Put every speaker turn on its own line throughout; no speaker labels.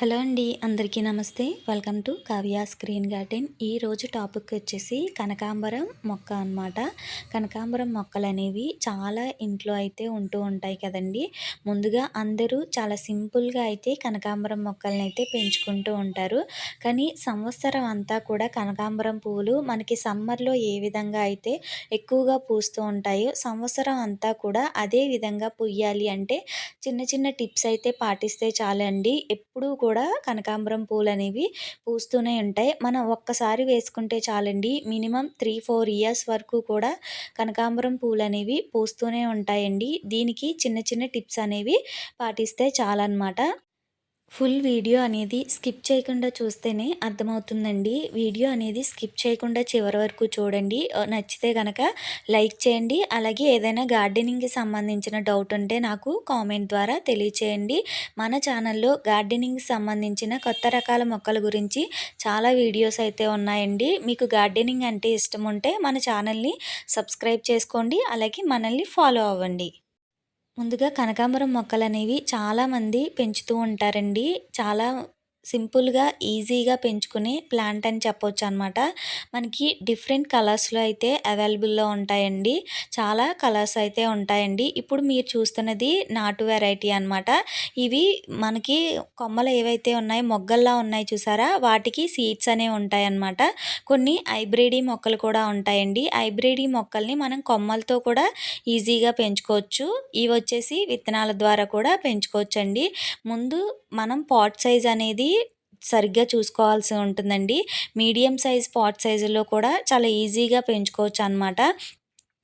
Hello అండి అందరికీ నమస్తే. Welcome to Kavya screen garden. ఈరోజు టాపిక్ వచ్చేసి కనకాంబరం మొక్క అనమాట కనకాంబరం మొక్కలు అనేవి చాలా ఇంట్లో అయితే ఉంటూ ఉంటాయి కదండి. ముందుగా అందరూ చాలా సింపుల్గా అయితే కనకాంబరం మొక్కలని అయితే పెంచుకుంటూ ఉంటారు. కానీ సంవత్సరం అంతా కూడా కనకాంబరం పువ్వులు మనకి సమ్మర్లో ఏ విధంగా అయితే ఎక్కువగా పూస్తూ ఉంటాయో సంవత్సరం అంతా కూడా అదే విధంగా పుయ్యాలి అంటే చిన్న చిన్న టిప్స్ అయితే పాటిస్తే చాలండి. ఎప్పుడూ కూడా కూడా కనకాంబరం పూలు అనేవి పూస్తూనే ఉంటాయి. మనం ఒక్కసారి వేసుకుంటే చాలండి మినిమం త్రీ ఫోర్ ఇయర్స్ వరకు కూడా కనకాంబరం పూలు అనేవి పూస్తూనే ఉంటాయండి. దీనికి చిన్న చిన్న టిప్స్ అనేవి పాటిస్తే చాలన్నమాట. ఫుల్ వీడియో అనేది స్కిప్ చేయకుండా చూస్తేనే అర్థమవుతుందండి. వీడియో అనేది స్కిప్ చేయకుండా చివరి వరకు చూడండి. నచ్చితే కనుక లైక్ చేయండి. అలాగే ఏదైనా గార్డెనింగ్కి సంబంధించిన డౌట్ ఉంటే నాకు కామెంట్ ద్వారా తెలియచేయండి. మన ఛానల్లో గార్డెనింగ్కి సంబంధించిన కొత్త రకాల మొక్కల గురించి చాలా వీడియోస్ అయితే ఉన్నాయండి. మీకు గార్డెనింగ్ అంటే ఇష్టం ఉంటే మన ఛానల్ని సబ్స్క్రైబ్ చేసుకోండి. అలాగే మనల్ని ఫాలో అవ్వండి. ముందుగా కనకాంబరం మొక్కలు అనేవి చాలామంది పెంచుతూ ఉంటారండి. చాలా సింపుల్గా ఈజీగా పెంచుకునే ప్లాంట్ అని చెప్పొచ్చు అనమాట మనకి డిఫరెంట్ కలర్స్లో అయితే అవైలబుల్లో ఉంటాయండి. చాలా కలర్స్ అయితే ఉంటాయండి. ఇప్పుడు మీరు చూస్తున్నది నాటు వెరైటీ అనమాట. ఇవి మనకి కొమ్మలు ఏవైతే ఉన్నాయో మొగ్గల్లా ఉన్నాయి చూసారా? వాటికి సీడ్స్ అనేవి ఉంటాయన్నమాట కొన్ని హైబ్రిడీ మొక్కలు కూడా ఉంటాయండి. హైబ్రిడీ మొక్కల్ని మనం కొమ్మలతో కూడా ఈజీగా పెంచుకోవచ్చు. ఇవి వచ్చేసి విత్తనాల ద్వారా కూడా పెంచుకోవచ్చండి. ముందు మనం పాట్ సైజ్ అనేది సరిగ్గా చూసుకోవాల్సి ఉంటుందండి. మీడియం సైజ్ పాట్ సైజులో కూడా చాలా ఈజీగా పెంచుకోవచ్చు అనమాట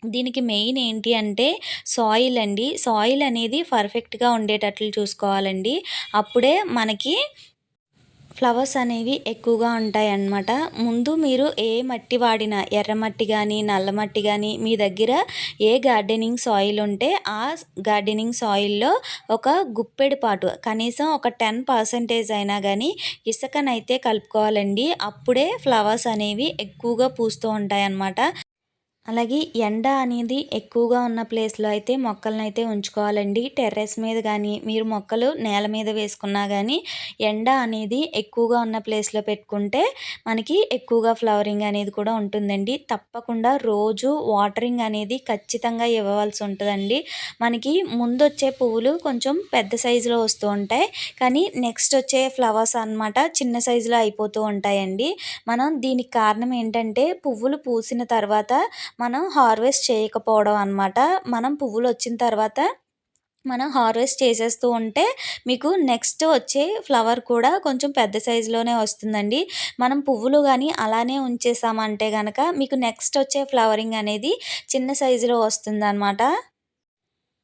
దీనికి మెయిన్ ఏంటి అంటే సాయిల్ అండి. సాయిల్ అనేది పర్ఫెక్ట్గా ఉండేటట్లు చూసుకోవాలండి. అప్పుడే మనకి ఫ్లవర్స్ అనేవి ఎక్కువగా ఉంటాయి అన్నమాట ముందు మీరు ఏ మట్టి వాడినా ఎర్రమట్టి కానీ నల్ల మట్టి కానీ మీ దగ్గర ఏ గార్డెనింగ్ సాయిల్ ఉంటే ఆ గార్డెనింగ్ సాయిల్లో ఒక గుప్పెడు పాటు కనీసం ఒక టెన్ పర్సెంటేజ్ అయినా కానీ ఇసుకనైతే కలుపుకోవాలండి. అప్పుడే ఫ్లవర్స్ అనేవి ఎక్కువగా పూస్తూ ఉంటాయి అన్నమాట అలాగే ఎండ అనేది ఎక్కువగా ఉన్న ప్లేస్లో అయితే మొక్కలను అయితే ఉంచుకోవాలండి. టెర్రస్ మీద కానీ మీరు మొక్కలు నేల మీద వేసుకున్నా కానీ ఎండ అనేది ఎక్కువగా ఉన్న ప్లేస్లో పెట్టుకుంటే మనకి ఎక్కువగా ఫ్లవరింగ్ అనేది కూడా ఉంటుందండి. తప్పకుండా రోజు వాటరింగ్ అనేది ఖచ్చితంగా ఇవ్వవలసి ఉంటుందండి. మనకి ముందు వచ్చే పువ్వులు కొంచెం పెద్ద సైజులో వస్తూ ఉంటాయి. కానీ నెక్స్ట్ వచ్చే ఫ్లవర్స్ అనమాట చిన్న సైజులో అయిపోతూ ఉంటాయండి. మనం దీనికి కారణం ఏంటంటే పువ్వులు పూసిన తర్వాత మనం హార్వెస్ట్ చేయకపోవడం అనమాట మనం పువ్వులు వచ్చిన తర్వాత మనం హార్వెస్ట్ చేసేస్తూ ఉంటే మీకు నెక్స్ట్ వచ్చే ఫ్లవర్ కూడా కొంచెం పెద్ద సైజులోనే వస్తుందండి. మనం పువ్వులు కానీ అలానే ఉంచేసామంటే కనుక మీకు నెక్స్ట్ వచ్చే ఫ్లవరింగ్ అనేది చిన్న సైజులో వస్తుందన్నమాట.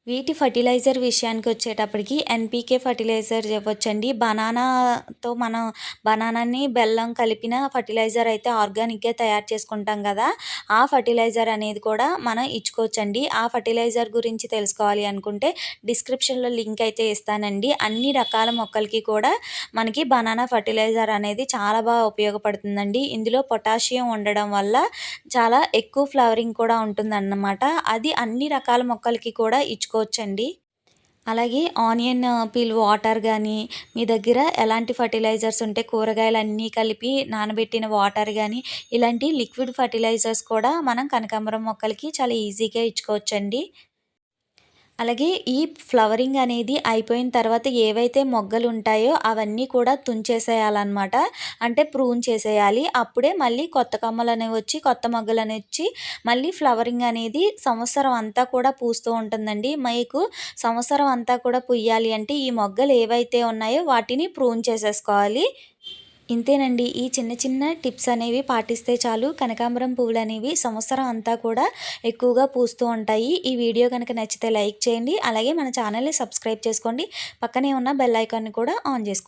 వీటి ఫర్టిలైజర్ విషయానికి వచ్చేటప్పటికి ఎన్పికే ఫర్టిలైజర్ చెప్పొచ్చండి బనానాతో మనం బనానాని బెల్లం కలిపిన ఫర్టిలైజర్ అయితే ఆర్గానిక్గా తయారు చేసుకుంటాం కదా ఆ ఫర్టిలైజర్ అనేది కూడా మనం ఇచ్చుకోవచ్చండి. ఆ ఫర్టిలైజర్ గురించి తెలుసుకోవాలి అనుకుంటే డిస్క్రిప్షన్లో లింక్ అయితే ఇస్తానండి. అన్ని రకాల మొక్కలకి కూడా మనకి బనానా ఫర్టిలైజర్ అనేది చాలా బాగా ఉపయోగపడుతుందండి. ఇందులో పొటాషియం ఉండడం వల్ల చాలా ఎక్కువ ఫ్లవరింగ్ కూడా ఉంటుందన్నమాట. అది అన్ని రకాల మొక్కలకి కూడా ఇచ్చుకో చేసుకోవచ్చండి అలాగే ఆనియన్ పీల్ వాటర్ కానీ మీ దగ్గర ఎలాంటి ఫర్టిలైజర్స్ ఉంటే కూరగాయలు అన్నీ కలిపి నానబెట్టిన వాటర్ కానీ ఇలాంటి లిక్విడ్ ఫర్టిలైజర్స్ కూడా మనం కనకాంబరం మొక్కలకి చాలా ఈజీగా ఇచ్చుకోవచ్చండి. అలాగే ఈ ఫ్లవరింగ్ అనేది అయిపోయిన తర్వాత ఏవైతే మొగ్గలు ఉంటాయో అవన్నీ కూడా తుంచేసేయాలన్నమాట. అంటే ప్రూన్ చేసేయాలి. అప్పుడే మళ్ళీ కొత్త కమ్మలు అనేవి వచ్చి కొత్త మొగ్గలు అనేవి వచ్చి మళ్ళీ ఫ్లవరింగ్ అనేది సంవత్సరం అంతా కూడా పూస్తూ ఉంటుందండి. మీకు సంవత్సరం అంతా కూడా పుయ్యాలి అంటే ఈ మొగ్గలు ఏవైతే ఉన్నాయో వాటిని ప్రూన్ చేసేసుకోవాలి. ఇంతేనండి. ఈ చిన్న చిన్న టిప్స్ అనేవి పాటిస్తే చాలు. కనకాంబరం పువ్వులు అనేవి సంవత్సరం అంతా కూడా ఎక్కువగా పూస్తూ ఉంటాయి. ఈ వీడియో కనుక నచ్చితే లైక్ చేయండి. అలాగే మన ఛానల్ని సబ్స్క్రైబ్ చేసుకోండి. పక్కనే ఉన్న బెల్ ఐకాన్ని కూడా ఆన్ చేసుకోండి.